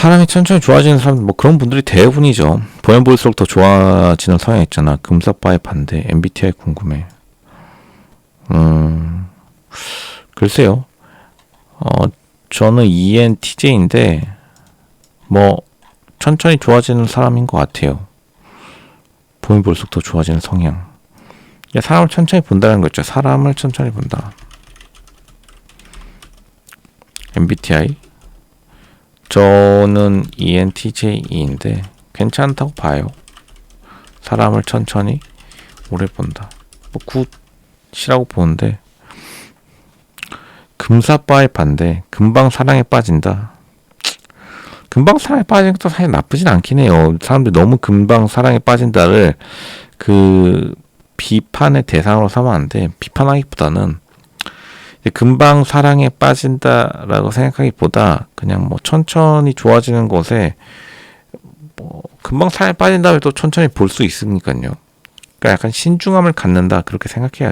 사람이 천천히 좋아지는 사람 뭐 그런 분들이 대부분이죠. 보면 볼수록 더 좋아지는 성향 있잖아. 금사빠의 반대. MBTI 궁금해. 음 글쎄요. 어 저는 ENTJ인데 뭐 천천히 좋아지는 사람인 것 같아요. 보면 볼수록 더 좋아지는 성향. 사람을 천천히 본다는 거죠. 사람을 천천히 본다. MBTI 저는 ENTJ인데 괜찮다고 봐요. 사람을 천천히 오래 본다. 뭐 굿이라고 보는데 금사빠의 반대 금방 사랑에 빠진다. 금방 사랑에 빠지는 것도 사실 나쁘진 않긴 해요. 사람들이 너무 금방 사랑에 빠진다를 그 비판의 대상으로 삼으면 안 돼. 비판하기보다는 금방 사랑에 빠진다라고 생각하기보다 그냥 뭐 천천히 좋아지는 것에 뭐 금방 사랑에 빠진 다음에 또 천천히 볼 수 있으니까요. 그러니까 약간 신중함을 갖는다 그렇게 생각해야죠.